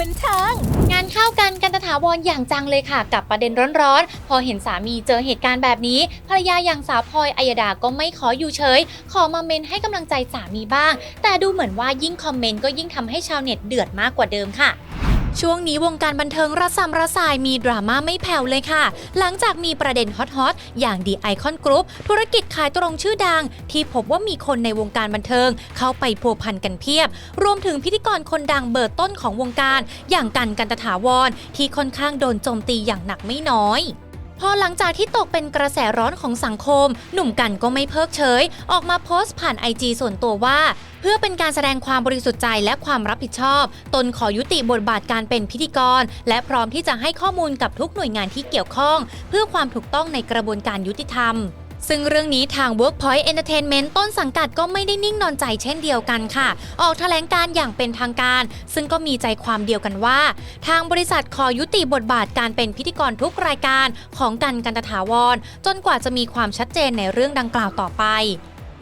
บันเทิงงานเข้ากันกันตถาวรอย่างจังเลยค่ะ กับประเด็นร้อนๆ พอเห็นสามีเจอเหตุการณ์แบบนี้ ภรรยาอย่างสาวพลอยอัยดาก็ไม่ขออยู่เฉย ขอมาเมนให้กำลังใจสามีบ้าง แต่ดูเหมือนว่ายิ่งคอมเมนต์ก็ยิ่งทำให้ชาวเน็ตเดือดมากกว่าเดิมค่ะ ช่วงนี้วงการบันเทิงระสำระสายมีดราม่าไม่แผ่วเลยค่ะ หลังจากมีประเด็นฮอตๆ อย่างดีไอคอนกรุ๊ปธุรกิจขายตรงชื่อดัง ที่พบว่ามีคนในวงการบันเทิง เข้าไปพัวพันกันเพียบ รวมถึงพิธีกรคนดังเบอร์ต้นของวงการ อย่างกันกันตถาวรที่ค่อนข้างโดนโจมตีอย่างหนักไม่น้อย พอหลังจากที่ตกเป็นกระแสร้อนของสังคม หนุ่มกันก็ไม่เพิกเฉย ออกมาโพสต์ผ่านไอจส่วนตัวว่า เพื่อเป็นการแสดงความบริสุทธิ์ใจและความรับผิดชอบ ตนขอยุติบทบาทการเป็นพิธีกร และพร้อมที่จะให้ข้อมูลกับทุกหน่วยงานที่เกี่ยวข้อง เพื่อความถูกต้องในกระบวนการยุติธรรม ซึ่งเรื่องนี้ทาง Workpoint Entertainment ต้นสังกัดก็ไม่ได้นิ่งนอนใจเช่นเดียวกันค่ะ ออกแถลงการอย่างเป็นทางการ ซึ่งก็มีใจความเดียวกันว่า ทางบริษัทขอยุติบทบาทการเป็นพิธีกรทุกรายการของกันกันตถาวร จนกว่าจะมีความชัดเจนในเรื่องดังกล่าวต่อไป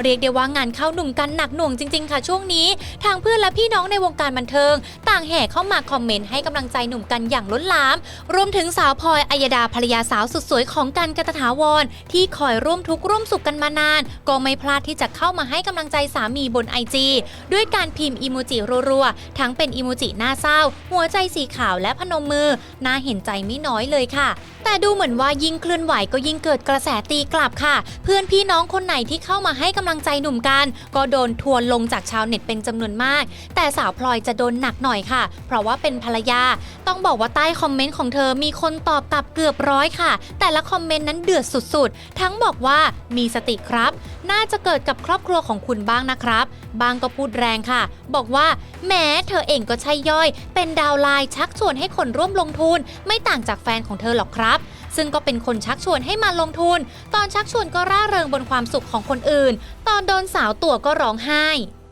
เรียกได้ว่างานเข้าหนุ่มกันหนักหน่วงจริง ๆ ค่ะช่วงนี้ ทางเพื่อนและพี่น้องในวงการบันเทิง ต่างแห่เข้ามาคอมเมนต์ให้กำลังใจหนุ่มกันอย่างล้นหลาม รวมถึงสาวพลอยอัยดาภรรยาสาวสุดสวยของกันกัตถาวรที่คอยร่วมทุกข์ร่วมสุขกันมานาน ก็ไม่พลาดที่จะเข้ามาให้กำลังใจสามีบนไอจีด้วยการพิมพ์อีโมจิรัวๆทั้งเป็นอีโมจิหน้าเศร้า หัวใจสีขาวและพนมมือน่าเห็นใจไม่น้อยเลยค่ะแต่ดูเหมือนว่ายิ่งเคลื่อนไหวก็ยิ่งเกิดกระแสตีกลับค่ะ เพื่อนพี่น้องคนไหนที่เข้ามาให้กำลังใจหนุ่มกัน ก็โดนทัวร์ลงจากชาวเน็ตเป็นจำนวนมาก แต่สาวพลอยจะโดนหนักหน่อยค่ะ เพราะว่าเป็นภรรยา ต้องบอกว่าใต้คอมเมนต์ของเธอมีคนตอบกลับเกือบร้อยค่ะ แต่ละคอมเมนต์นั้นเดือดสุดๆ ทั้งบอกว่ามีสติครับน่าจะเกิดกับครอบครัวของคุณบ้างนะครับ บางก็พูดแรงค่ะ บอกว่าแหม้เธอเองก็ใช่ย่อย เป็นดาวไลน์ชักชวนให้คนร่วมลงทุน ไม่ต่างจากแฟนของเธอหรอกครับ ซึ่งก็เป็นคนชักชวนให้มาลงทุน ตอนชักชวนก็ร่าเริงบนความสุขของคนอื่น ตอนโดนสาวตัวก็ร้องไห้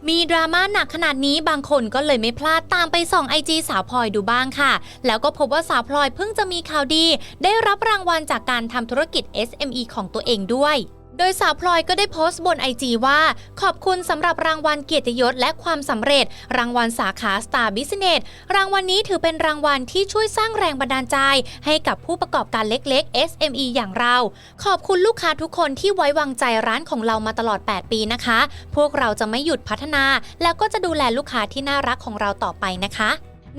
มีดราม่าหนักขนาดนี้บางคนก็เลยไม่พลาดตามไปส่องไอจีสาวพลอยดูบ้างค่ะ แล้วก็พบว่าสาวพลอยเพิ่งจะมีข่าวดี ได้รับรางวัลจากการทำธุรกิจ SME ของตัวเองด้วย โดยสาวพลอยก็ได้โพสต์บนไอจีว่า ขอบคุณสำหรับรางวัลเกียรติยศและความสำเร็จ รางวัลสาขา Star Business รางวัลนี้ถือเป็นรางวัลที่ช่วยสร้างแรงบันดาลใจ ให้กับผู้ประกอบการเล็กๆ SME อย่างเรา ขอบคุณลูกค้าทุกคนที่ไว้วางใจร้านของเรามาตลอด 8 ปีนะคะ พวกเราจะไม่หยุดพัฒนา แล้วก็จะดูแลลูกค้าที่น่ารักของเราต่อไปนะคะ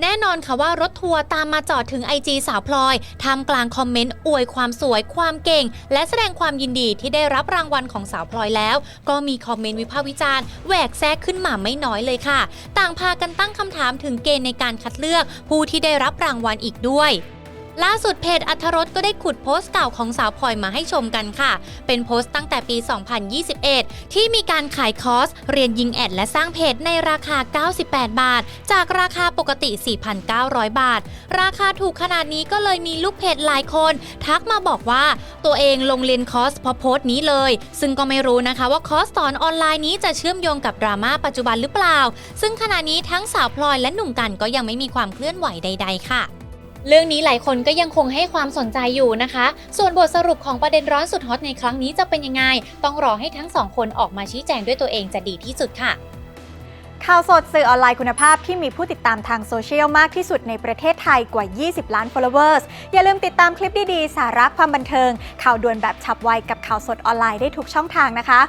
แน่นอนค่ะว่ารถทัวร์ตามมาจอดถึงไอจีสาวพลอยทำกลางคอมเมนต์อวยความสวยความเก่ง และแสดงความยินดีที่ได้รับรางวัลของสาวพลอยแล้ว ก็มีคอมเมนต์วิพากษ์วิจารณ์แหวกแซกขึ้นมาไม่น้อยเลยค่ะ ต่างพากันตั้งคำถามถึงเกณฑ์ในการคัดเลือก ผู้ที่ได้รับรางวัลอีกด้วย ล่าสุดเพจอัธรสก็ได้ขุดโพสต์เก่าของสาวพลอยมาให้ชมกันค่ะ เป็นโพสต์ตั้งแต่ปี 2021 ที่มีการขายคอร์ส เรียนยิงแอดและสร้างเพจในราคา 98 บาท จากราคาปกติ 4,900 บาท ราคาถูกขนาดนี้ก็เลยมีลูกเพจหลายคน ทักมาบอกว่าตัวเองลงเรียนคอร์สเพราะโพสต์นี้เลย ซึ่งก็ไม่รู้นะคะว่าคอร์สสอนออนไลน์นี้จะเชื่อมโยงกับดราม่าปัจจุบันหรือเปล่า ซึ่งขณะนี้ทั้งสาวพลอยและหนุ่มกันก็ยังไม่มีความเคลื่อนไหวใด ๆ ค่ะ เรื่องนี้หลายคนก็ยังคงให้ความสนใจอยู่นะคะ ส่วนบทสรุปของประเด็นร้อนสุดฮอตในครั้งนี้จะเป็นยังไง ต้องรอให้ทั้งสองคนออกมาชี้แจงด้วยตัวเองจะดีที่สุดค่ะ ข่าวสดสื่อออนไลน์คุณภาพที่มีผู้ติดตามทางโซเชียลมากที่สุดในประเทศไทยกว่า 20 ล้าน followers อย่าลืมติดตามคลิปดี ๆ สาระความบันเทิง ข่าวด่วนแบบฉับไวกับข่าวสดออนไลน์ได้ทุกช่องทางนะคะ